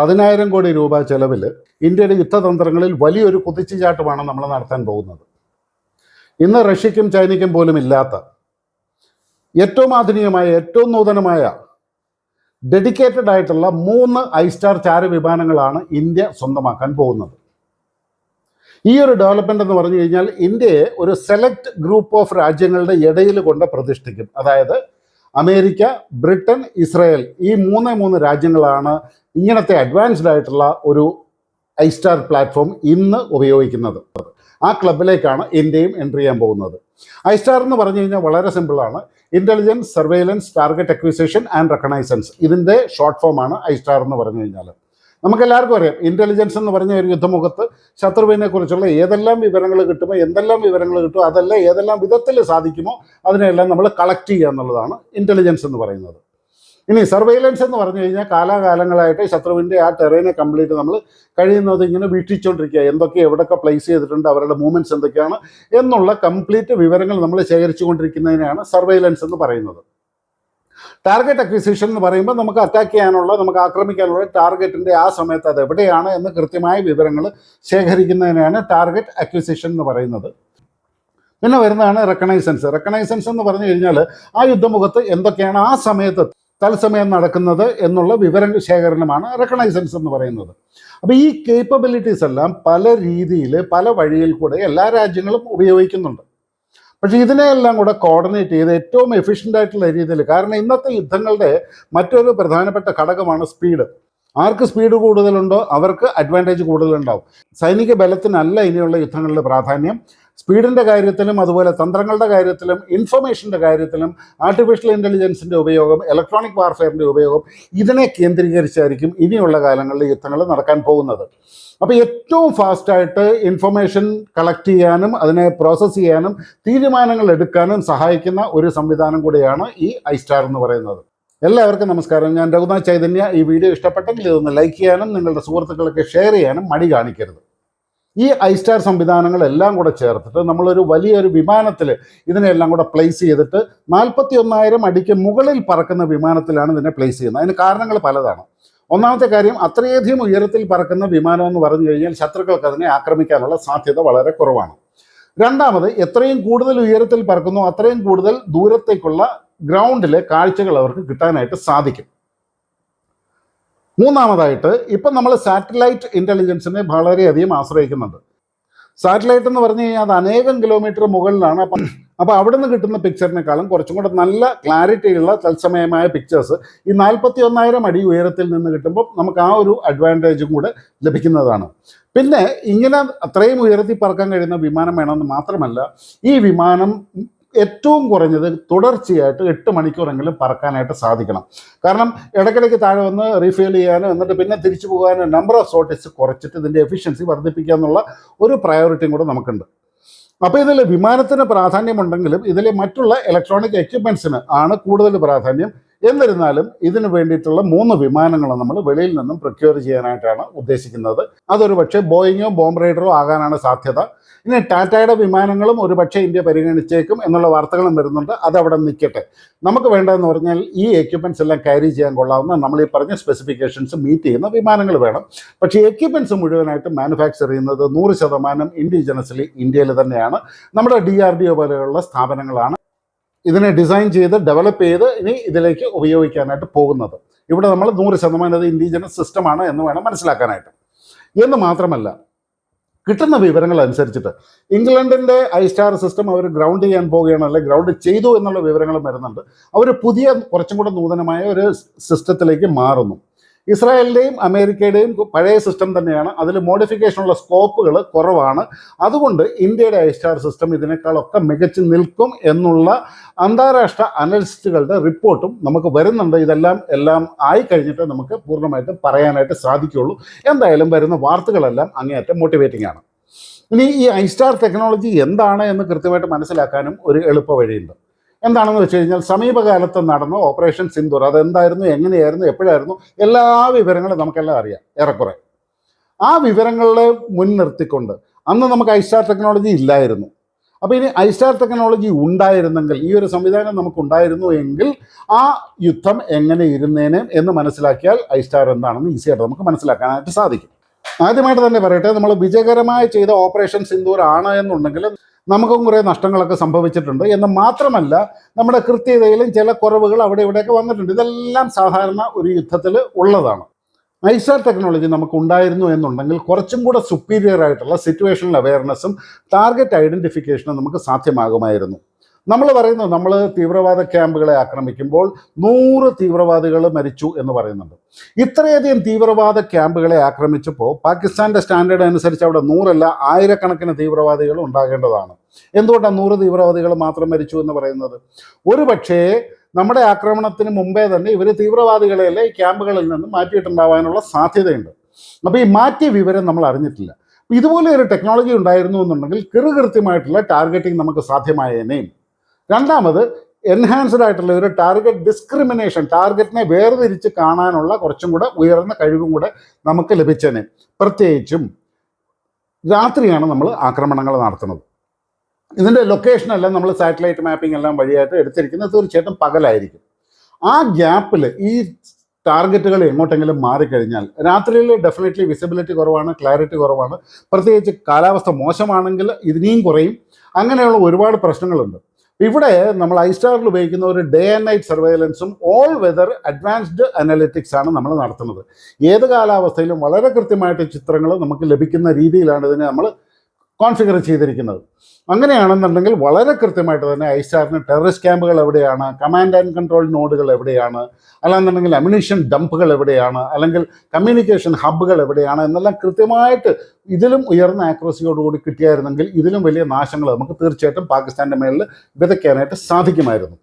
പതിനായിരം കോടി രൂപ ചെലവിൽ ഇന്ത്യയുടെ യുദ്ധതന്ത്രങ്ങളിൽ വലിയൊരു കുതിച്ചുചാട്ടമാണ് നമ്മൾ നടത്താൻ പോകുന്നത്. ഇന്ന് റഷ്യക്കും ചൈനയ്ക്കും പോലും ഇല്ലാത്ത ഏറ്റവും ആധുനികമായ ഏറ്റവും നൂതനമായ ഡെഡിക്കേറ്റഡ് ആയിട്ടുള്ള മൂന്ന് ഐ സ്റ്റാർ ചാര വിമാനങ്ങളാണ് ഇന്ത്യ സ്വന്തമാക്കാൻ പോകുന്നത്. ഈ ഒരു ഡെവലപ്മെന്റ് എന്ന് പറഞ്ഞു കഴിഞ്ഞാൽ ഇന്ത്യയെ ഒരു സെലക്ട് ഗ്രൂപ്പ് ഓഫ് രാജ്യങ്ങളുടെ ഇടയിൽ കൊണ്ട് പ്രതിഷ്ഠിക്കും. അതായത് അമേരിക്ക ബ്രിട്ടൻ ഇസ്രായേൽ ഈ മൂന്ന് മൂന്ന് രാജ്യങ്ങളാണ് ഇങ്ങനത്തെ അഡ്വാൻസ്ഡ് ആയിട്ടുള്ള ഒരു ഐ സ്റ്റാർ പ്ലാറ്റ്ഫോം ഇന്ന് ഉപയോഗിക്കുന്നത്. ആ ക്ലബിലേക്കാണ് ഇന്ത്യയും എൻട്രി ചെയ്യാൻ പോകുന്നത്. ഐ സ്റ്റാർ എന്ന് പറഞ്ഞു കഴിഞ്ഞാൽ വളരെ സിമ്പിളാണ് intelligence surveillance target acquisition and reconnaissance ഇതിന്റെ ഷോർട്ട് ഫോമാണ് ഐ സ്റ്റാർ എന്ന് പറഞ്ഞു കഴിഞ്ഞാൽ നമുക്കെല്ലാവർക്കും അറിയാം. ഇന്റലിജൻസ് എന്ന് പറഞ്ഞ ഒരു യുദ്ധമുഖത്ത് ശത്രുവിനെ കുറിച്ചുള്ള ഏതെല്ലാം വിവരങ്ങൾ കിട്ടുമോ എന്തെല്ലാം വിവരങ്ങൾ കിട്ടുമോ അതെല്ലാം ഏതെല്ലാം വിധത്തിൽ സാധിക്കുമോ അതിനെല്ലാം നമ്മൾ കളക്ട് ചെയ്യുക എന്നുള്ളതാണ് ഇന്റലിജൻസ് എന്ന് പറയുന്നത്. ഇനി സർവൈലൻസ് എന്ന് പറഞ്ഞു കഴിഞ്ഞാൽ കാലാകാലങ്ങളായിട്ട് ശത്രുവിന്റെ ആ ടെറൈനെ കംപ്ലീറ്റ് നമ്മൾ കഴിയുന്നത് ഇങ്ങനെ വീക്ഷിച്ചുകൊണ്ടിരിക്കുക. എന്തൊക്കെ എവിടെയൊക്കെ പ്ലേസ് ചെയ്തിട്ടുണ്ട് അവരുടെ മൂവ്മെന്റ്സ് എന്തൊക്കെയാണ് എന്നുള്ള കംപ്ലീറ്റ് വിവരങ്ങൾ നമ്മൾ ശേഖരിച്ചു കൊണ്ടിരിക്കുന്നതിനെയാണ് സർവൈലൻസ് എന്ന് പറയുന്നത്. ടാർഗറ്റ് അക്വിസിഷൻ എന്ന് പറയുമ്പോൾ നമുക്ക് അറ്റാക്ക് ചെയ്യാനുള്ള നമുക്ക് ആക്രമിക്കാനുള്ള ടാർഗറ്റിന്റെ ആ സമയത്ത് അത് എവിടെയാണ് എന്ന് കൃത്യമായ വിവരങ്ങൾ ശേഖരിക്കുന്നതിനാണ് ടാർഗറ്റ് അക്വിസിഷൻ എന്ന് പറയുന്നത്. പിന്നെ വരുന്നതാണ് റെക്കണൈസൻസ് റെക്കണൈസൻസ് എന്ന് പറഞ്ഞു കഴിഞ്ഞാൽ ആ യുദ്ധമുഖത്ത് എന്തൊക്കെയാണ് ആ സമയത്ത് തത്സമയം നടക്കുന്നത് എന്നുള്ള വിവര ശേഖരണമാണ് റെക്കണൈസൻസ് എന്ന് പറയുന്നത്. അപ്പോൾ ഈ കേപ്പബിലിറ്റീസ് എല്ലാം പല രീതിയിൽ പല വഴിയിൽ കൂടെ എല്ലാ രാജ്യങ്ങളും ഉപയോഗിക്കുന്നുണ്ട്. പക്ഷേ ഇതിനെയെല്ലാം കൂടെ കോർഡിനേറ്റ് ചെയ്ത് ഏറ്റവും എഫിഷ്യന്റ് ആയിട്ടുള്ള രീതിയിൽ കാരണം ഇന്നത്തെ യുദ്ധങ്ങളുടെ മറ്റൊരു പ്രധാനപ്പെട്ട ഘടകമാണ് സ്പീഡ് ആർക്ക് സ്പീഡ് കൂടുതലുണ്ടോ? അവർക്ക് അഡ്വാന്റേജ് കൂടുതലുണ്ടാവും. സൈനിക ബലത്തിനല്ല ഇനിയുള്ള യുദ്ധങ്ങളുടെ പ്രാധാന്യം. സ്പീഡിന്റെ കാര്യത്തിലും അതുപോലെ തന്ത്രങ്ങളുടെ കാര്യത്തിലും ഇൻഫർമേഷന്റെ കാര്യത്തിലും ആർട്ടിഫിഷ്യൽ ഇന്റലിജൻസിന്റെ ഉപയോഗം ഇലക്ട്രോണിക് വാർഫെയറിന്റെ ഉപയോഗം ഇതിനെ കേന്ദ്രീകരിച്ചായിരിക്കും ഇനിയുള്ള കാലങ്ങളിൽ യുദ്ധങ്ങൾ നടക്കാൻ പോകുന്നത്. അപ്പോൾ ഏറ്റവും ഫാസ്റ്റായിട്ട് ഇൻഫർമേഷൻ കളക്ട് ചെയ്യാനും അതിനെ പ്രോസസ്സ് ചെയ്യാനും തീരുമാനങ്ങൾ എടുക്കാനും സഹായിക്കുന്ന ഒരു സംവിധാനം കൂടിയാണ് ഈ ഐ സ്റ്റാർ എന്ന് പറയുന്നത്. എല്ലാവർക്കും നമസ്കാരം. ഞാൻ രഘുനാഥ് ചൈതന്യ. ഈ വീഡിയോ ഇഷ്ടപ്പെട്ടെങ്കിൽ ഇതൊന്ന് ലൈക്ക് ചെയ്യാനും നിങ്ങളുടെ സുഹൃത്തുക്കളൊക്കെ ഷെയർ ചെയ്യാനും മടി കാണിക്കരുത്. ഈ ഐ സ്റ്റാർ സംവിധാനങ്ങളെല്ലാം കൂടെ ചേർത്തിട്ട് നമ്മളൊരു വലിയൊരു വിമാനത്തിൽ ഇതിനെല്ലാം കൂടെ പ്ലേസ് ചെയ്തിട്ട് നാൽപ്പത്തി ഒന്നായിരം അടിക്ക് മുകളിൽ പറക്കുന്ന വിമാനത്തിലാണ് ഇതിനെ പ്ലേസ് ചെയ്യുന്നത്. അതിന് കാരണങ്ങൾ പലതാണ്. ഒന്നാമത്തെ കാര്യം അത്രയധികം ഉയരത്തിൽ പറക്കുന്ന വിമാനം എന്ന് പറഞ്ഞു കഴിഞ്ഞാൽ ശത്രുക്കൾക്ക് അതിനെ ആക്രമിക്കാനുള്ള സാധ്യത വളരെ കുറവാണ്. രണ്ടാമത് എത്രയും കൂടുതൽ ഉയരത്തിൽ പറക്കുന്നു അത്രയും കൂടുതൽ ദൂരത്തേക്കുള്ള ഗ്രൗണ്ടിലെ കാഴ്ചകൾ അവർക്ക് കിട്ടാനായിട്ട് സാധിക്കും. മൂന്നാമതായിട്ട് ഇപ്പം നമ്മൾ സാറ്റലൈറ്റ് ഇന്റലിജൻസിനെ വളരെയധികം ആശ്രയിക്കുന്നുണ്ട്. സാറ്റലൈറ്റ് എന്ന് പറഞ്ഞു കഴിഞ്ഞാൽ അത് അനേകം കിലോമീറ്റർ മുകളിലാണ്. അപ്പം അപ്പോൾ അവിടെ നിന്ന് കിട്ടുന്ന പിക്ചറിനേക്കാളും കുറച്ചും കൂടെ നല്ല ക്ലാരിറ്റിയുള്ള തത്സമയമായ പിക്ചേഴ്സ് ഈ നാൽപ്പത്തി ഒന്നായിരം അടി ഉയരത്തിൽ നിന്ന് കിട്ടുമ്പോൾ നമുക്ക് ആ ഒരു അഡ്വാന്റേജും കൂടെ ലഭിക്കുന്നതാണ്. പിന്നെ ഇങ്ങനെ അത്രയും ഉയരത്തിൽ പറക്കാൻ കഴിയുന്ന വിമാനം വേണമെന്ന് മാത്രമല്ല ഈ വിമാനം ഏറ്റവും കുറഞ്ഞത് തുടർച്ചയായിട്ട് എട്ട് മണിക്കൂറെങ്കിലും പറക്കാനായിട്ട് സാധിക്കണം. കാരണം ഇടയ്ക്കിടയ്ക്ക് താഴെ വന്ന് റീഫിൽ ചെയ്യാനും എന്നിട്ട് പിന്നെ തിരിച്ചു പോകാനും നമ്പർ ഓഫ് സോട്ടേജ് കുറച്ചിട്ട് ഇതിന്റെ എഫിഷ്യൻസി വർദ്ധിപ്പിക്കുക എന്നുള്ള ഒരു പ്രയോറിറ്റിയും കൂടെ നമുക്കുണ്ട്. അപ്പോൾ ഇതിൽ വിമാനത്തിന് പ്രാധാന്യമുണ്ടെങ്കിലും ഇതിലെ മറ്റുള്ള ഇലക്ട്രോണിക് എക്യുപ്മെൻസിന് ആണ് കൂടുതൽ പ്രാധാന്യം. എന്നിരുന്നാലും ഇതിനു വേണ്ടിയിട്ടുള്ള മൂന്ന് വിമാനങ്ങൾ നമ്മൾ വെളിയിൽ നിന്നും പ്രൊക്യൂർ ചെയ്യാനായിട്ടാണ് ഉദ്ദേശിക്കുന്നത്. അതൊരു പക്ഷേ ബോയിങ്ങോ ബോംബ് റൈഡറോ ആകാനാണ് സാധ്യത. ഇനി ടാറ്റയുടെ വിമാനങ്ങളും ഒരു പക്ഷേ ഇന്ത്യ പരിഗണിച്ചേക്കും എന്നുള്ള വാർത്തകളും വരുന്നുണ്ട്. അതവിടെ നിൽക്കട്ടെ. നമുക്ക് വേണ്ടതെന്ന് പറഞ്ഞാൽ ഈ എക്യുപ്മെന്റ്സ് എല്ലാം ക്യാരി ചെയ്യാൻ കൊള്ളാവുന്ന നമ്മൾ ഈ പറഞ്ഞ സ്പെസിഫിക്കേഷൻസ് മീറ്റ് ചെയ്യുന്ന വിമാനങ്ങൾ വേണം. പക്ഷേ എക്യുപ്മെന്റ്സ് മുഴുവനായിട്ട് മാനുഫാക്ചർ ചെയ്യുന്നത് നൂറ് ശതമാനം ഇൻഡിജിനസ്ലി ഇന്ത്യയിൽ തന്നെയാണ്. നമ്മുടെ ഡി ആർ ഡി ഒ പോലെയുള്ള സ്ഥാപനങ്ങളാണ് ഇതിനെ ഡിസൈൻ ചെയ്ത് ഡെവലപ്പ് ചെയ്ത് ഇനി ഇതിലേക്ക് ഉപയോഗിക്കാനായിട്ട് പോകുന്നത്. ഇവിടെ നമ്മൾ നൂറ് ശതമാനം അത് ഇൻഡിജിനസ് സിസ്റ്റമാണ് എന്ന് വേണം മനസ്സിലാക്കാനായിട്ട്. എന്ന് മാത്രമല്ല കിട്ടുന്ന വിവരങ്ങൾ അനുസരിച്ചിട്ട് ഇംഗ്ലണ്ടിന്റെ ഐ സ്റ്റാർ സിസ്റ്റം അവർ ഗ്രൗണ്ട് ചെയ്യാൻ പോവുകയാണ് അല്ലെങ്കിൽ ഗ്രൗണ്ട് ചെയ്തു എന്നുള്ള വിവരങ്ങൾ വരുന്നുണ്ട്. അവർ പുതിയ കുറച്ചും കൂടെ നൂതനമായ ഒരു സിസ്റ്റത്തിലേക്ക് മാറുന്നു. ഇസ്രായേലിന്റെയും അമേരിക്കയുടെയും പഴയ സിസ്റ്റം തന്നെയാണ്. അതിൽ മോഡിഫിക്കേഷനുള്ള സ്കോപ്പുകൾ കുറവാണ്. അതുകൊണ്ട് ഇന്ത്യയുടെ ഐ സ്റ്റാർ സിസ്റ്റം ഇതിനേക്കാളൊക്കെ മികച്ച് നിൽക്കും എന്നുള്ള അന്താരാഷ്ട്ര അനലിസ്റ്റുകളുടെ റിപ്പോർട്ടും നമുക്ക് വരുന്നുണ്ട്. ഇതെല്ലാം എല്ലാം ആയി കഴിഞ്ഞിട്ട് നമുക്ക് പൂർണമായിട്ട് പറയാനായിട്ട് സാധിക്കുകയുള്ളൂ. എന്തായാലും വരുന്ന വാർത്തകളെല്ലാം അങ്ങേയറ്റം മോട്ടിവേറ്റിംഗ് ആണ്. ഇനി ഈ ഐ സ്റ്റാർ ടെക്നോളജി എന്താണ് എന്ന് കൃത്യമായിട്ട് മനസ്സിലാക്കാനും ഒരു എളുപ്പ വഴിയുണ്ട് എന്താണെന്ന് വെച്ച് കഴിഞ്ഞാൽ സമീപകാലത്ത് നടന്ന ഓപ്പറേഷൻ സിന്ദൂർ അതെന്തായിരുന്നു എങ്ങനെയായിരുന്നു എപ്പോഴായിരുന്നു എല്ലാ വിവരങ്ങളും നമുക്കെല്ലാം അറിയാം ഏറെക്കുറെ. ആ വിവരങ്ങളെ മുൻനിർത്തിക്കൊണ്ട് അന്ന് നമുക്ക് ഐസ്റ്റാർ ടെക്നോളജി ഇല്ലായിരുന്നു. അപ്പോൾ ഇനി ഐസ്റ്റാർ ടെക്നോളജി ഉണ്ടായിരുന്നെങ്കിൽ ഈ ഒരു സംവിധാനം നമുക്കുണ്ടായിരുന്നു എങ്കിൽ ആ യുദ്ധം എങ്ങനെ ഇരുന്നേനെ എന്ന് മനസ്സിലാക്കിയാൽ ഐസ്റ്റാർ എന്താണെന്ന് ഈസിയായിട്ട് നമുക്ക് മനസ്സിലാക്കാനായിട്ട് സാധിക്കും. ആദ്യമായിട്ട് തന്നെ പറയട്ടെ നമ്മൾ വിജയകരമായി ചെയ്ത ഓപ്പറേഷൻ സിന്ദൂർ ആണ് എന്നുണ്ടെങ്കിൽ നമുക്കും കുറേ നഷ്ടങ്ങളൊക്കെ സംഭവിച്ചിട്ടുണ്ട്. എന്ന് മാത്രമല്ല നമ്മുടെ കൃത്യതയിലും ചില കുറവുകൾ അവിടെ ഇവിടെയൊക്കെ വന്നിട്ടുണ്ട്. ഇതെല്ലാം സാധാരണ ഒരു യുദ്ധത്തിൽ ഉള്ളതാണ്. ഐസാർ ടെക്നോളജി നമുക്ക് ഉണ്ടായിരുന്നു എന്നുണ്ടെങ്കിൽ കുറച്ചും കൂടെ സുപ്പീരിയർ ആയിട്ടുള്ള സിറ്റുവേഷണൽ അവയർനെസ്സും ടാർഗറ്റ് ഐഡന്റിഫിക്കേഷനും നമുക്ക് സാധ്യമാകുമായിരുന്നു. നമ്മൾ പറയുന്നത് നമ്മൾ തീവ്രവാദ ക്യാമ്പുകളെ ആക്രമിക്കുമ്പോൾ നൂറ് തീവ്രവാദികൾ മരിച്ചു എന്ന് പറയുന്നുണ്ട്. ഇത്രയധികം തീവ്രവാദ ക്യാമ്പുകളെ ആക്രമിച്ചപ്പോൾ പാകിസ്ഥാന്റെ സ്റ്റാൻഡേർഡ് അനുസരിച്ച് അവിടെ നൂറല്ല ആയിരക്കണക്കിന് തീവ്രവാദികൾ ഉണ്ടാകേണ്ടതാണ്. എന്തുകൊണ്ടാണ് നൂറ് തീവ്രവാദികൾ മാത്രം മരിച്ചു എന്ന് പറയുന്നത്? ഒരു പക്ഷേ നമ്മുടെ ആക്രമണത്തിന് മുമ്പേ തന്നെ ഇവർ തീവ്രവാദികളെയല്ലേ ഈ ക്യാമ്പുകളിൽ നിന്ന് മാറ്റിയിട്ടുണ്ടാവാനുള്ള സാധ്യതയുണ്ട്. അപ്പോൾ ഈ മാറ്റിയ വിവരം നമ്മൾ അറിഞ്ഞിട്ടില്ല. ഇതുപോലെ ഒരു ടെക്നോളജി ഉണ്ടായിരുന്നു എന്നുണ്ടെങ്കിൽ കൃകൃത്യമായിട്ടുള്ള ടാർഗറ്റിംഗ് നമുക്ക് സാധ്യമായേനേയും രണ്ടാമത് എൻഹാൻസ്ഡ് ആയിട്ടുള്ള ഒരു ടാർഗറ്റ് ഡിസ്ക്രിമിനേഷൻ ടാർഗറ്റിനെ വേർതിരിച്ച് കാണാനുള്ള കുറച്ചും കൂടെ ഉയർന്ന കഴിവും കൂടെ നമുക്ക് ലഭിച്ചേനെ. പ്രത്യേകിച്ചും രാത്രിയാണ് നമ്മൾ ആക്രമണങ്ങൾ നടത്തുന്നത്. ഇതിന്റെ ലൊക്കേഷനെല്ലാം നമ്മൾ സാറ്റലൈറ്റ് മാപ്പിംഗ് എല്ലാം വഴിയായിട്ട് എടുത്തിരിക്കുന്നത് തീർച്ചയായിട്ടും പകലായിരിക്കും. ആ ഗ്യാപ്പിൽ ഈ ടാർഗറ്റുകൾ എങ്ങോട്ടെങ്കിലും മാറിക്കഴിഞ്ഞാൽ രാത്രിയിൽ ഡെഫിനറ്റ്ലി വിസിബിലിറ്റി കുറവാണ് ക്ലാരിറ്റി കുറവാണ്. പ്രത്യേകിച്ച് കാലാവസ്ഥ മോശമാണെങ്കിൽ ഇതിനെയും കുറയും. അങ്ങനെയുള്ള ഒരുപാട് പ്രശ്നങ്ങളുണ്ട്. ഇവിടെ നമ്മൾ ഐ സ്റ്റാറിൽ ഉപയോഗിക്കുന്ന ഒരു ഡേ ആൻഡ് നൈറ്റ് സർവൈലൻസും ഓൾ വെതർ അഡ്വാൻസ്ഡ് അനലിറ്റിക്സ് ആണ് നമ്മൾ നടത്തുന്നത്. ഏത് കാലാവസ്ഥയിലും വളരെ കൃത്യമായിട്ട് ചിത്രങ്ങൾ നമുക്ക് ലഭിക്കുന്ന രീതിയിലാണ് ഇതിനെ നമ്മൾ കോൺഫിഗർ ചെയ്തിരിക്കുന്നത്. അങ്ങനെയാണെന്നുണ്ടെങ്കിൽ വളരെ കൃത്യമായിട്ട് തന്നെ ഐസ്റ്റാറിന് ടെററിസ്റ്റ് ക്യാമ്പുകൾ എവിടെയാണ് കമാൻഡ് ആൻഡ് കൺട്രോൾ നോഡുകൾ എവിടെയാണ് അല്ലാന്നുണ്ടെങ്കിൽ അമ്യൂണിഷൻ ഡംപുകൾ എവിടെയാണ് അല്ലെങ്കിൽ കമ്മ്യൂണിക്കേഷൻ ഹബ്ബുകൾ എവിടെയാണ് എന്നെല്ലാം കൃത്യമായിട്ട് ഇതിലും ഉയർന്ന ആക്രസിയോടുകൂടി കിട്ടിയായിരുന്നെങ്കിൽ ഇതിലും വലിയ നാശങ്ങൾ നമുക്ക് തീർച്ചയായിട്ടും പാകിസ്ഥാന്റെ മേളിൽ വിതയ്ക്കാനായിട്ട് സാധിക്കുമായിരുന്നു.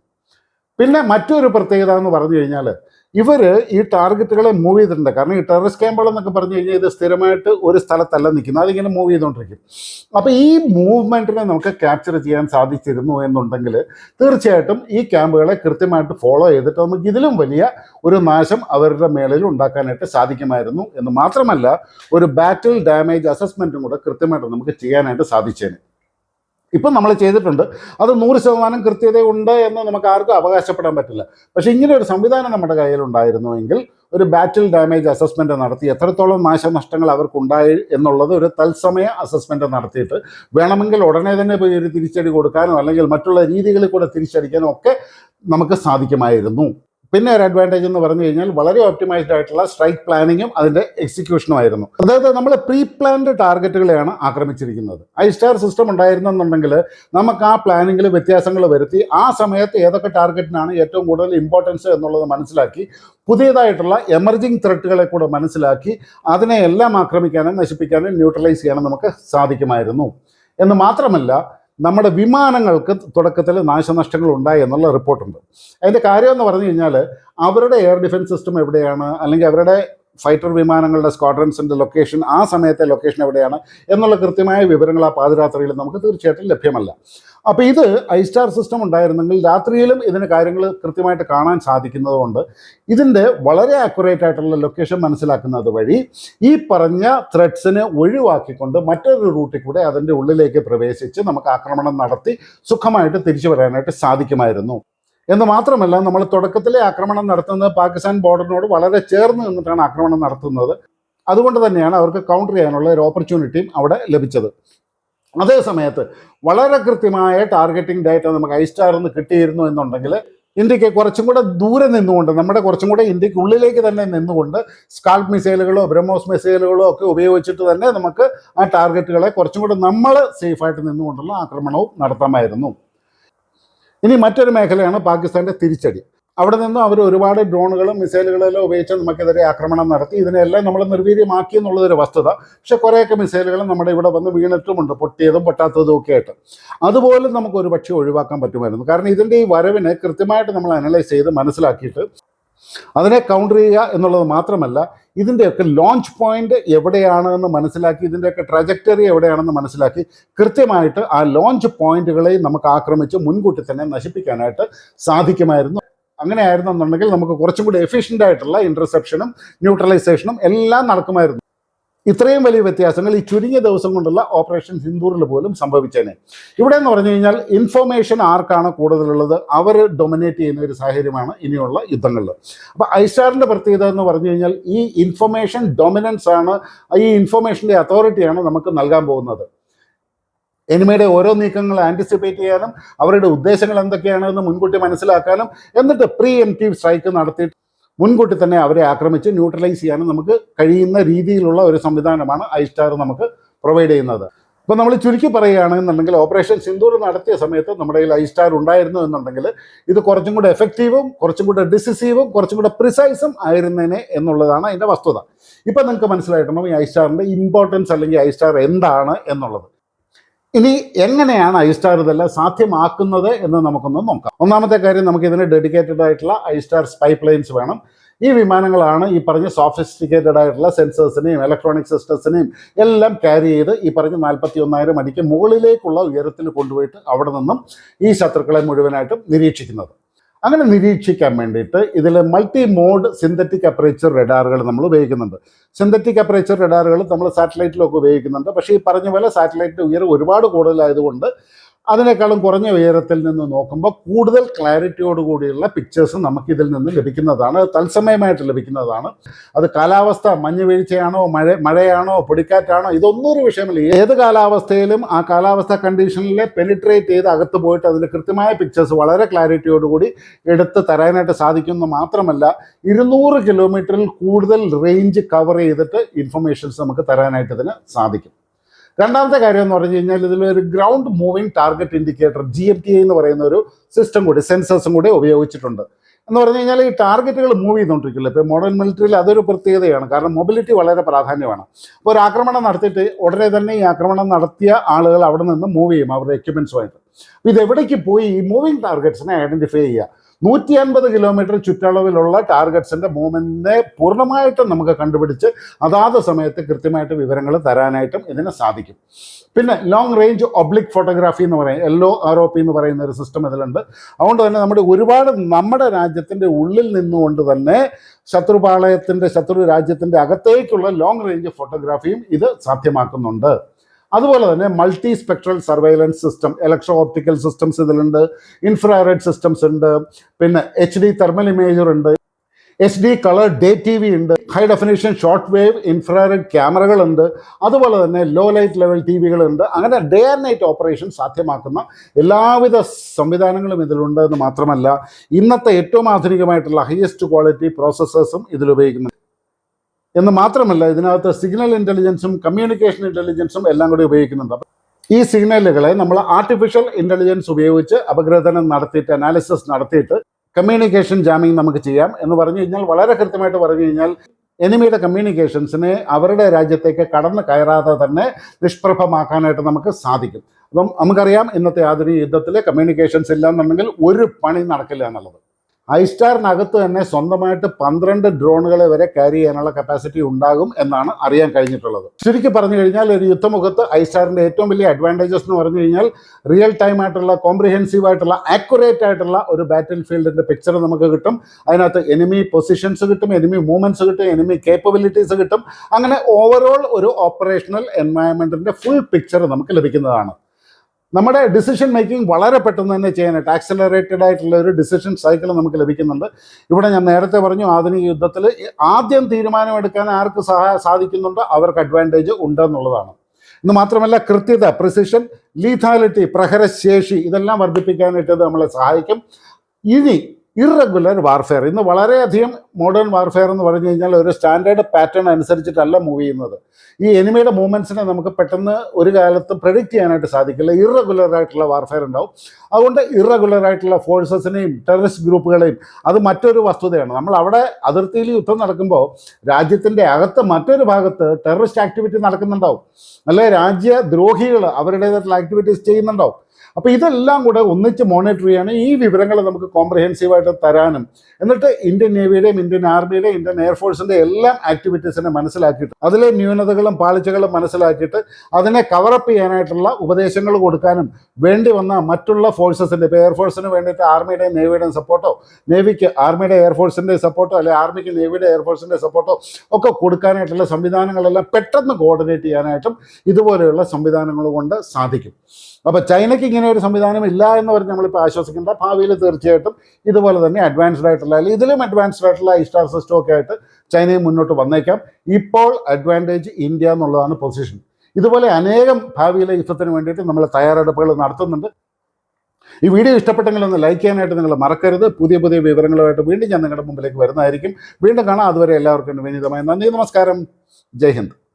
പിന്നെ മറ്റൊരു പ്രത്യേകത എന്ന് പറഞ്ഞു കഴിഞ്ഞാൽ ഇവർ ഈ ടാർഗറ്റുകളെ മൂവ് ചെയ്തിട്ടുണ്ട്. കാരണം ഈ ടെററിസ്റ്റ് ക്യാമ്പുകൾ എന്നൊക്കെ പറഞ്ഞു കഴിഞ്ഞാൽ ഇത് സ്ഥിരമായിട്ട് ഒരു സ്ഥലത്തല്ല നിൽക്കുന്നത്. അതിങ്ങനെ മൂവ് ചെയ്തുകൊണ്ടിരിക്കും. അപ്പോൾ ഈ മൂവ്മെന്റിനെ നമുക്ക് ക്യാപ്ചർ ചെയ്യാൻ സാധിച്ചിരുന്നു എന്നുണ്ടെങ്കിൽ തീർച്ചയായിട്ടും ഈ ക്യാമ്പുകളെ കൃത്യമായിട്ട് ഫോളോ ചെയ്തിട്ട് നമുക്ക് ഇതിലും വലിയ ഒരു നാശം അവരുടെ മേളിൽ ഉണ്ടാക്കാനായിട്ട് സാധിക്കുമായിരുന്നു എന്ന് മാത്രമല്ല ഒരു ബാറ്റിൽ ഡാമേജ് അസസ്മെന്റും കൂടെ കൃത്യമായിട്ട് നമുക്ക് ചെയ്യാനായിട്ട് സാധിച്ചേനെ. ഇപ്പം നമ്മൾ ചെയ്തിട്ടുണ്ട്. അത് നൂറ് ശതമാനം കൃത്യതയുണ്ട് എന്ന് നമുക്ക് ആർക്കും അവകാശപ്പെടാൻ പറ്റില്ല. പക്ഷേ ഇങ്ങനെ ഒരു സംവിധാനം നമ്മുടെ കയ്യിലുണ്ടായിരുന്നുവെങ്കിൽ ഒരു ബാറ്റിൽ ഡാമേജ് അസസ്മെന്റ് നടത്തി എത്രത്തോളം നാശനഷ്ടങ്ങൾ അവർക്കുണ്ടായി എന്നുള്ളത് ഒരു തത്സമയ അസസ്മെന്റ് നടത്തിയിട്ട് വേണമെങ്കിൽ ഉടനെ തന്നെ പോയി ഒരു തിരിച്ചടി കൊടുക്കാനോ അല്ലെങ്കിൽ മറ്റുള്ള രീതികളിൽ കൂടെ തിരിച്ചടിക്കാനോ ഒക്കെ നമുക്ക് സാധിക്കുമായിരുന്നു. പിന്നെ ഒരു അഡ്വാന്റേജ് എന്ന് പറഞ്ഞു കഴിഞ്ഞാൽ വളരെ ഓപ്റ്റിമൈസ്ഡ് ആയിട്ടുള്ള സ്ട്രൈക്ക് പ്ലാനിങ്ങും അതിന്റെ എക്സിക്യൂഷനും ആയിരുന്നു. അതായത് നമ്മൾ പ്രീ പ്ലാൻഡ് ടാർഗറ്റുകളെയാണ് ആക്രമിച്ചിരിക്കുന്നത്. ഐ സ്റ്റാർ സിസ്റ്റം ഉണ്ടായിരുന്നെന്നുണ്ടെങ്കിൽ നമുക്ക് ആ പ്ലാനിങ്ങിൽ വ്യത്യാസങ്ങൾ വരുത്തി ആ സമയത്ത് ഏതൊക്കെ ടാർഗറ്റിനാണ് ഏറ്റവും കൂടുതൽ ഇമ്പോർട്ടൻസ് എന്നുള്ളത് മനസ്സിലാക്കി പുതിയതായിട്ടുള്ള എമർജിങ് ത്രെട്ടുകളെ കൂടെ മനസ്സിലാക്കി അതിനെ എല്ലാം ആക്രമിക്കാനും നശിപ്പിക്കാനും ന്യൂട്രലൈസ് ചെയ്യാനും നമുക്ക് സാധിക്കുമായിരുന്നു. എന്ന് മാത്രമല്ല നമ്മുടെ വിമാനങ്ങൾക്ക് തുടക്കത്തിൽ നാശനഷ്ടങ്ങൾ ഉണ്ടായി എന്നുള്ള റിപ്പോർട്ടുണ്ട്. അതിന്റെ കാര്യം എന്ന് പറഞ്ഞു കഴിഞ്ഞാൽ അവരുടെ എയർ ഡിഫൻസ് സിസ്റ്റം എവിടെയാണ്? അല്ലെങ്കിൽ അവരുടെ ഫൈറ്റർ വിമാനങ്ങളുടെ സ്ക്വാഡ്രൻസിന്റെ ലൊക്കേഷൻ ആ സമയത്തെ ലൊക്കേഷൻ എവിടെയാണ് എന്നുള്ള കൃത്യമായ വിവരങ്ങൾ ആ പാതിരാത്രിയിൽ നമുക്ക് തീർച്ചയായിട്ടും ലഭ്യമല്ല. അപ്പോൾ ഇത് ഐ സ്റ്റാർ സിസ്റ്റം ഉണ്ടായിരുന്നെങ്കിൽ രാത്രിയിലും ഇതിന് കാര്യങ്ങൾ കൃത്യമായിട്ട് കാണാൻ സാധിക്കുന്നതുകൊണ്ട് ഇതിന്റെ വളരെ ആക്യുറേറ്റ് ആയിട്ടുള്ള ലൊക്കേഷൻ മനസ്സിലാക്കുന്നത് വഴി ഈ പറഞ്ഞ ത്രെഡ്സിനെ ഒഴിവാക്കിക്കൊണ്ട് മറ്റൊരു റൂട്ടിൽ കൂടെ അതിന്റെ ഉള്ളിലേക്ക് പ്രവേശിച്ച് നമുക്ക് ആക്രമണം നടത്തി സുഖമായിട്ട് തിരിച്ചു വരാനായിട്ട് സാധിക്കുമായിരുന്നു. എന്ന് മാത്രമല്ല നമ്മൾ തുടക്കത്തിലെ ആക്രമണം നടത്തുന്നത് പാകിസ്ഥാൻ ബോർഡറിനോട് വളരെ ചേർന്ന് നിന്നിട്ടാണ് ആക്രമണം നടത്തുന്നത്. അതുകൊണ്ട് തന്നെയാണ് അവർക്ക് കൗണ്ടർ ചെയ്യാനുള്ള ഒരു ഓപ്പർച്യൂണിറ്റിയും അവിടെ ലഭിച്ചത്. അതേ സമയത്ത് വളരെ കൃത്യമായ ടാർഗറ്റിംഗ് ഡേറ്റ നമുക്ക് ഐ സ്റ്റാറിൽ നിന്ന് കിട്ടിയിരുന്നു എന്നുണ്ടെങ്കിൽ ഇന്ത്യയ്ക്ക് കുറച്ചും കൂടെ ദൂരെ നിന്നുകൊണ്ട് നമ്മുടെ കുറച്ചും കൂടെ ഇന്ത്യയ്ക്ക് ഉള്ളിലേക്ക് തന്നെ നിന്നുകൊണ്ട് സ്കാൾപ്പ് മിസൈലുകളോ ബ്രഹ്മോസ് മിസൈലുകളോ ഒക്കെ ഉപയോഗിച്ചിട്ട് തന്നെ നമുക്ക് ആ ടാർഗറ്റുകളെ കുറച്ചും കൂടെ നമ്മൾ സേഫായിട്ട് നിന്നുകൊണ്ടുള്ള ആക്രമണവും നടത്താമായിരുന്നു. ഇനി മറ്റൊരു മേഖലയാണ് പാകിസ്ഥാന്റെ തിരിച്ചടി. അവിടെ നിന്നും അവർ ഒരുപാട് ഡ്രോണുകളും മിസൈലുകളെല്ലാം ഉപയോഗിച്ച് നമുക്കെതിരെ ആക്രമണം നടത്തി. ഇതിനെല്ലാം നമ്മൾ നിർവീര്യമാക്കി എന്നുള്ളതൊരു വസ്തുത. പക്ഷെ കുറേയൊക്കെ മിസൈലുകൾ നമ്മുടെ ഇവിടെ വന്ന് വീണിട്ടുമുണ്ട്. പൊട്ടിയതും പൊട്ടാത്തതും ഒക്കെ ആയിട്ട്. അതുപോലും നമുക്ക് ഒരു പക്ഷേ ഒഴിവാക്കാൻ പറ്റുമായിരുന്നു. കാരണം ഇതിന്റെ ഈ വരവിനെ കൃത്യമായിട്ട് നമ്മൾ അനലൈസ് ചെയ്ത് മനസ്സിലാക്കിയിട്ട് അതിനെ കൗണ്ടർ ചെയ്യുക എന്നുള്ളത് മാത്രമല്ല ഇതിന്റെയൊക്കെ ലോഞ്ച് പോയിന്റ് എവിടെയാണ് എന്ന് മനസ്സിലാക്കി ഇതിന്റെയൊക്കെ ട്രജക്ടറി എവിടെയാണെന്ന് മനസ്സിലാക്കി കൃത്യമായിട്ട് ആ ലോഞ്ച് പോയിന്റുകളെ നമുക്ക് ആക്രമിച്ച് മുൻകൂട്ടി തന്നെ നശിപ്പിക്കാനായിട്ട് സാധിക്കുമായിരുന്നു. അങ്ങനെ ആയിരുന്നെന്നുണ്ടെങ്കിൽ നമുക്ക് കുറച്ചും കൂടി എഫിഷ്യന്റ് ആയിട്ടുള്ള ഇന്റർസെപ്ഷനും ന്യൂട്രലൈസേഷനും എല്ലാം നടക്കുമായിരുന്നു. ഇത്രയും വലിയ വ്യത്യാസങ്ങൾ ഈ ചുരുങ്ങിയ ദിവസം കൊണ്ടുള്ള ഓപ്പറേഷൻ സിന്ദൂറിൽ പോലും സംഭവിച്ചേനെ. ഇവിടെ എന്ന് പറഞ്ഞു കഴിഞ്ഞാൽ ഇൻഫോർമേഷൻ ആർക്കാണ് കൂടുതലുള്ളത്? അവർ ഡൊമിനേറ്റ് ചെയ്യുന്ന ഒരു സാഹചര്യമാണ് ഇനിയുള്ള യുദ്ധങ്ങളിൽ. അപ്പോൾ ഐസ്റ്റാറിന്റെ പ്രത്യേകത എന്ന് പറഞ്ഞു കഴിഞ്ഞാൽ ഈ ഇൻഫർമേഷൻ ഡൊമിനൻസ് ആണ് ഈ ഇൻഫർമേഷന്റെ അതോറിറ്റിയാണ് നമുക്ക് നൽകാൻ പോകുന്നത്. എനിമയുടെ ഓരോ നീക്കങ്ങൾ ആന്റിസിപ്പേറ്റ് ചെയ്യാനും അവരുടെ ഉദ്ദേശങ്ങൾ എന്തൊക്കെയാണെന്ന് മുൻകൂട്ടി മനസ്സിലാക്കാനും എന്നിട്ട് പ്രീ എംറ്റീവ് സ്ട്രൈക്ക് നടത്തിയിട്ട് മുൻകൂട്ടി തന്നെ അവരെ ആക്രമിച്ച് ന്യൂട്രലൈസ് ചെയ്യാനും നമുക്ക് കഴിയുന്ന രീതിയിലുള്ള ഒരു സംവിധാനമാണ് ഐ സ്റ്റാർ നമുക്ക് പ്രൊവൈഡ് ചെയ്യുന്നത്. അപ്പോൾ നമ്മൾ ചുരുക്കി പറയുകയാണെന്നുണ്ടെങ്കിൽ ഓപ്പറേഷൻ സിന്ദൂർ നടത്തിയ സമയത്ത് നമ്മുടെ കയ്യിൽ ഐ സ്റ്റാർ ഉണ്ടായിരുന്നു എന്നുണ്ടെങ്കിൽ ഇത് കുറച്ചും കൂടെ എഫക്റ്റീവും കുറച്ചും കൂടെ ഡിസിസീവും കുറച്ചും കൂടെ പ്രിസൈസും ആയിരുന്നേനെ എന്നുള്ളതാണ് അതിന്റെ വസ്തുത. ഇപ്പം നിങ്ങൾക്ക് മനസ്സിലായിട്ടുണ്ടാവും ഈ ഐ സ്റ്റാറിന്റെ ഇമ്പോർട്ടൻസ് അല്ലെങ്കിൽ ഐ സ്റ്റാർ എന്താണ് എന്നുള്ളത്. ഇനി എങ്ങനെയാണ് ഐ സ്റ്റാർ ഇതെല്ലാം സാധ്യമാക്കുന്നത് എന്ന് നമുക്കൊന്ന് നോക്കാം. ഒന്നാമത്തെ കാര്യം നമുക്ക് ഇതിന് ഡെഡിക്കേറ്റഡ് ആയിട്ടുള്ള ഐ സ്റ്റാർ സ്പൈ പ്ലെയിൻസ് വേണം. ഈ വിമാനങ്ങളാണ് ഈ പറഞ്ഞ സോഫിസ്റ്റിക്കേറ്റഡ് ആയിട്ടുള്ള സെൻസേഴ്സിനെയും ഇലക്ട്രോണിക് സിസ്റ്റംസിനെയും എല്ലാം ക്യാരി ചെയ്ത് ഈ പറഞ്ഞ നാൽപ്പത്തി ഒന്നായിരം അടിക്ക് മുകളിലേക്കുള്ള ഉയരത്തിൽ കൊണ്ടുപോയിട്ട് അവിടെ നിന്നും ഈ ശത്രുക്കളെ മുഴുവനായിട്ടും നിരീക്ഷിക്കുന്നത്. അങ്ങനെ നിരീക്ഷിക്കാൻ വേണ്ടിയിട്ട് ഇതിൽ മൾട്ടി മോഡ് സിന്തറ്റിക് അപ്പറേച്ചർ റഡാറുകൾ നമ്മൾ ഉപയോഗിക്കുന്നുണ്ട്. സിന്തറ്റിക് അപ്പറേച്ചർ റഡാറുകൾ നമ്മൾ സാറ്റലൈറ്റിലൊക്കെ ഉപയോഗിക്കുന്നുണ്ട്. പക്ഷേ ഈ പറഞ്ഞ പോലെ സാറ്റലൈറ്റിന്റെ ഉയരം ഒരുപാട് കൂടുതലായതുകൊണ്ട് അതിനേക്കാളും കുറഞ്ഞ ഉയരത്തിൽ നിന്ന് നോക്കുമ്പോൾ കൂടുതൽ ക്ലാരിറ്റിയോട് കൂടിയുള്ള പിക്ചേഴ്സ് നമുക്ക് ഇതിൽ നിന്ന് ലഭിക്കുന്നതാണ്. തത്സമയമായിട്ട് ലഭിക്കുന്നതാണ്. അത് കാലാവസ്ഥ മഞ്ഞ് വീഴ്ചയാണോ മഴ മഴയാണോ പൊടിക്കാറ്റാണോ ഇതൊന്നും ഒരു വിഷയമില്ല. ഏത് കാലാവസ്ഥയിലും ആ കാലാവസ്ഥ കണ്ടീഷനിലെ പെനിട്രേറ്റ് ചെയ്ത് അകത്ത് പോയിട്ട് അതിൽ കൃത്യമായ പിക്ചേഴ്സ് വളരെ ക്ലാരിറ്റിയോടുകൂടി എടുത്ത് തരാനായിട്ട് സാധിക്കുമെന്ന് മാത്രമല്ല ഇരുന്നൂറ് കിലോമീറ്ററിൽ കൂടുതൽ റേഞ്ച് കവർ ചെയ്തിട്ട് ഇൻഫർമേഷൻസ് നമുക്ക് തരാനായിട്ട് ഇതിന് സാധിക്കും. രണ്ടാമത്തെ കാര്യം എന്ന് പറഞ്ഞു കഴിഞ്ഞാൽ ഇതിൽ ഒരു ground moving target indicator G M T എന്ന് പറയുന്ന ഒരു സിസ്റ്റം കൂടി സെൻസേഴ്സും കൂടി ഉപയോഗിച്ചിട്ടുണ്ട്. എന്ന് പറഞ്ഞു കഴിഞ്ഞാൽ ഈ ടാർഗറ്റുകൾ മൂവ് ചെയ്തുകൊണ്ടിരിക്കില്ല ഇപ്പോൾ മോഡേൺ മിലിറ്ററിയിൽ അതൊരു പ്രത്യേകതയാണ്. കാരണം മൊബിലിറ്റി വളരെ പ്രാധാന്യമാണ്. അപ്പോൾ ഒരു ആക്രമണം നടത്തിയിട്ട് ഉടനെ തന്നെ ഈ ആക്രമണം നടത്തിയ ആളുകൾ അവിടെ നിന്ന് മൂവ് ചെയ്യും അവരുടെ എക്യുപ്മെൻസുമായിട്ട് അപ്പോൾ ഇത് എവിടേക്ക് പോയി? ഈ മൂവിങ് ടാർഗറ്റ്സിനെ ഐഡന്റിഫൈ ചെയ്യുക. നൂറ്റി അൻപത് കിലോമീറ്റർ ചുറ്റളവിലുള്ള ടാർഗറ്റ്സിന്റെ മൂവ്മെന്റിനെ പൂർണമായിട്ടും നമുക്ക് കണ്ടുപിടിച്ച് അതാത് സമയത്ത് കൃത്യമായിട്ട് വിവരങ്ങൾ തരാനായിട്ടും ഇതിന് സാധിക്കും. പിന്നെ ലോങ് റേഞ്ച് ഒബ്ലിക് ഫോട്ടോഗ്രാഫി എന്ന് പറയും എല്ലോ ആർ ഒ പി എന്ന് പറയുന്ന ഒരു സിസ്റ്റം ഇതിലുണ്ട്. അതുകൊണ്ട് തന്നെ നമ്മുടെ ഒരുപാട് നമ്മുടെ രാജ്യത്തിന്റെ ഉള്ളിൽ നിന്നുകൊണ്ട് തന്നെ ശത്രുപാളയത്തിന്റെ ശത്രു രാജ്യത്തിന്റെ അകത്തേക്കുള്ള ലോങ് റേഞ്ച് ഫോട്ടോഗ്രാഫിയും ഇത് സാധ്യമാക്കുന്നുണ്ട്. അതുപോലെ തന്നെ multi spectral surveillance system electro optical systems ഇതിലുണ്ട് ഇൻഫ്രാറെഡ് സിസ്റ്റംസ് ഉണ്ട് പിന്നെ എച്ച് ഡി തെർമൽ ഇമേജർ ഉണ്ട് H D colour day T V ഉണ്ട് high definition short wave infrared ക്യാമറകളുണ്ട് അതുപോലെ തന്നെ ലോ ലൈറ്റ് ലെവൽ ടി വികളുണ്ട് അങ്ങനെ ഡേ ആൻഡ് നൈറ്റ് ഓപ്പറേഷൻ സാധ്യമാക്കുന്ന എല്ലാവിധ സംവിധാനങ്ങളും ഇതിലുണ്ട് എന്ന് മാത്രമല്ല ഇന്നത്തെ ഏറ്റവും ആധുനികമായിട്ടുള്ള ഹയസ്റ്റ് ക്വാളിറ്റി പ്രോസസ്സേഴ്സും ഇതിൽ ഉപയോഗിക്കുന്നുണ്ട് എന്ന് മാത്രമല്ല ഇതിനകത്ത് സിഗ്നൽ ഇന്റലിജൻസും കമ്മ്യൂണിക്കേഷൻ ഇന്റലിജൻസും എല്ലാം കൂടി ഉപയോഗിക്കുന്നുണ്ട്. ഈ സിഗ്നലുകളെ നമ്മൾ ആർട്ടിഫിഷ്യൽ ഇന്റലിജൻസ് ഉപയോഗിച്ച് അപഗ്രഥനം നടത്തിയിട്ട് അനാലിസിസ് നടത്തിയിട്ട് കമ്മ്യൂണിക്കേഷൻ ജാമിങ് നമുക്ക് ചെയ്യാം എന്ന് പറഞ്ഞു കഴിഞ്ഞാൽ വളരെ കൃത്യമായിട്ട് പറഞ്ഞു കഴിഞ്ഞാൽ എനിമിയുടെ കമ്മ്യൂണിക്കേഷൻസിനെ അവരുടെ രാജ്യത്തേക്ക് കടന്നു കയറാതെ തന്നെ നിഷ്പ്രഭമാക്കാനായിട്ട് നമുക്ക് സാധിക്കും. അപ്പം നമുക്കറിയാം ഇന്നത്തെ ആധുനിക യുദ്ധത്തിൽ കമ്മ്യൂണിക്കേഷൻസ് ഇല്ല എന്നുണ്ടെങ്കിൽ ഒരു പണി നടക്കില്ല എന്നുള്ളത്. ഐസ്റ്റാറിനകത്ത് തന്നെ സ്വന്തമായിട്ട് പന്ത്രണ്ട് ഡ്രോണുകളെ വരെ ക്യാരി ചെയ്യാനുള്ള കപ്പാസിറ്റി ഉണ്ടാകും എന്നാണ് അറിയാൻ കഴിഞ്ഞിട്ടുള്ളത്. ശരിക്കും പറഞ്ഞു കഴിഞ്ഞാൽ ഒരു യുദ്ധമുഖത്ത് ഐ സ്റ്റാറിന്റെ ഏറ്റവും വലിയ അഡ്വാന്റേജസ് എന്ന് പറഞ്ഞു കഴിഞ്ഞാൽ റിയൽ ടൈം ആയിട്ടുള്ള കോംപ്രിഹെൻസീവ് ആയിട്ടുള്ള ആക്യുറേറ്റ് ആയിട്ടുള്ള ഒരു ബാറ്റിൽ ഫീൽഡിന്റെ പിക്ചർ നമുക്ക് കിട്ടും. അതിനകത്ത് എനിമി പൊസിഷൻസ് കിട്ടും എനിമി മൂവ്മെന്റ്സ് കിട്ടും എനിമി കേപ്പബിലിറ്റീസ് കിട്ടും. അങ്ങനെ ഓവറോൾ ഒരു ഓപ്പറേഷണൽ എൻവയൺമെന്റിന്റെ ഫുൾ പിക്ചർ നമുക്ക് ലഭിക്കുന്നതാണ്. നമ്മുടെ ഡിസിഷൻ മേക്കിംഗ് വളരെ പെട്ടെന്ന് തന്നെ ചെയ്യാനായിട്ട് ആക്സലറേറ്റഡ് ആയിട്ടുള്ള ഒരു ഡിസിഷൻ സൈക്കിൾ നമുക്ക് ലഭിക്കുന്നുണ്ട്. ഇവിടെ ഞാൻ നേരത്തെ പറഞ്ഞു ആധുനിക യുദ്ധത്തിൽ ആദ്യം തീരുമാനമെടുക്കാൻ ആർക്ക് സഹായ സാധിക്കുന്നുണ്ടോ? അവർക്ക് അഡ്വാന്റേജ് ഉണ്ടെന്നുള്ളതാണ്. എന്ന് മാത്രമല്ല കൃത്യത പ്രിസിഷൻ ലീഥാലിറ്റി പ്രഹരശേഷി ഇതെല്ലാം വർദ്ധിപ്പിക്കാനായിട്ട് നമ്മളെ സഹായിക്കും. ഇനി ഇറഗുലർ വാർഫെയർ ഇന്ന് വളരെയധികം മോഡേൺ വാർഫെയർ എന്ന് പറഞ്ഞു കഴിഞ്ഞാൽ ഒരു സ്റ്റാൻഡേർഡ് പാറ്റേൺ അനുസരിച്ചിട്ടല്ല മൂവ് ചെയ്യുന്നത്. ഈ എനിമയുടെ മൂവ്മെന്റ്സിനെ നമുക്ക് പെട്ടെന്ന് ഒരു കാലത്ത് പ്രഡിക്റ്റ് ചെയ്യാനായിട്ട് സാധിക്കില്ല. ഇറഗുലർ ആയിട്ടുള്ള വാർഫെയർ ഉണ്ടാവും. അതുകൊണ്ട് ഇറഗുലർ ആയിട്ടുള്ള ഫോഴ്സസിനെയും ടെററിസ്റ്റ് ഗ്രൂപ്പുകളെയും അത് മറ്റൊരു വസ്തുതയാണ്. നമ്മൾ അവിടെ അതിർത്തിയിൽ യുദ്ധം നടക്കുമ്പോൾ രാജ്യത്തിന്റെ അകത്ത് മറ്റൊരു ഭാഗത്ത് ടെററിസ്റ്റ് ആക്ടിവിറ്റി നടക്കുന്നുണ്ടാവും. അല്ലെ? രാജ്യദ്രോഹികൾ അവരുടേതായിട്ടുള്ള ആക്ടിവിറ്റീസ് ചെയ്യുന്നുണ്ടാവും. അപ്പോൾ ഇതെല്ലാം കൂടെ ഒന്നിച്ച് മോണിറ്റർ ചെയ്യാനും ഈ വിവരങ്ങൾ നമുക്ക് കോംപ്രഹെൻസീവായിട്ട് തരാനും. എന്നിട്ട് ഇന്ത്യൻ നേവിയുടെയും ഇന്ത്യൻ ആർമിയുടെയും ഇന്ത്യൻ എയർഫോഴ്സിന്റെ എല്ലാം ആക്ടിവിറ്റീസിനെ മനസ്സിലാക്കിയിട്ട് അതിലെ ന്യൂനതകളും പാളിച്ചകളും മനസ്സിലാക്കിയിട്ട് അതിനെ കവറപ്പ് ചെയ്യാനായിട്ടുള്ള ഉപദേശങ്ങൾ കൊടുക്കാനും വേണ്ടി വന്ന മറ്റുള്ള ഫോഴ്സസിന്റെ ഇപ്പോൾ എയർഫോഴ്സിന് വേണ്ടിയിട്ട് ആർമിയുടെയും നേവിയുടെയും സപ്പോർട്ടോ നേവിക്ക് ആർമിയുടെ എയർഫോഴ്സിന്റെ സപ്പോർട്ടോ അല്ലെങ്കിൽ ആർമിക്ക് നേവിയുടെ എയർഫോഴ്സിന്റെ സപ്പോർട്ടോ ഒക്കെ കൊടുക്കാനായിട്ടുള്ള സംവിധാനങ്ങളെല്ലാം പെട്ടെന്ന് കോർഡിനേറ്റ് ചെയ്യാനായിട്ടും ഇതുപോലെയുള്ള സംവിധാനങ്ങൾ കൊണ്ട് സാധിക്കും. അപ്പോൾ ചൈനയ്ക്ക് ഇങ്ങനെ ഒരു സംവിധാനം ഇല്ല എന്ന് പറഞ്ഞ് നമ്മളിപ്പോൾ ആശ്വസിക്കേണ്ട ഭാവിയിൽ തീർച്ചയായിട്ടും ഇതുപോലെ തന്നെ അഡ്വാൻസ്ഡ് ആയിട്ടുള്ള അല്ലെങ്കിൽ ഇതിലും അഡ്വാൻസ്ഡ് ആയിട്ടുള്ള ഐ സ്റ്റാർ സിസ്റ്റം ഒക്കെ ആയിട്ട് ചൈനയും മുന്നോട്ട് വന്നേക്കാം. ഇപ്പോൾ അഡ്വാന്റേജ് ഇന്ത്യ എന്നുള്ളതാണ് പൊസിഷൻ ഇതുപോലെ അനേകം ഭാവിയിലെ യുദ്ധത്തിന് വേണ്ടിയിട്ട് നമ്മൾ തയ്യാറെടുപ്പുകൾ നടത്തുന്നുണ്ട്. ഈ വീഡിയോ ഇഷ്ടപ്പെട്ടെങ്കിൽ ഒന്ന് ലൈക്ക് ചെയ്യാനായിട്ട് നിങ്ങൾ മറക്കരുത്. പുതിയ പുതിയ വിവരങ്ങളുമായിട്ട് വീണ്ടും ഞാൻ നിങ്ങളുടെ മുമ്പിലേക്ക് വരുന്നതായിരിക്കും. വീണ്ടും കാണാം. അതുവരെ എല്ലാവർക്കും വിനീതമായ നന്ദി. നമസ്കാരം. ജയ് ഹിന്ദ്.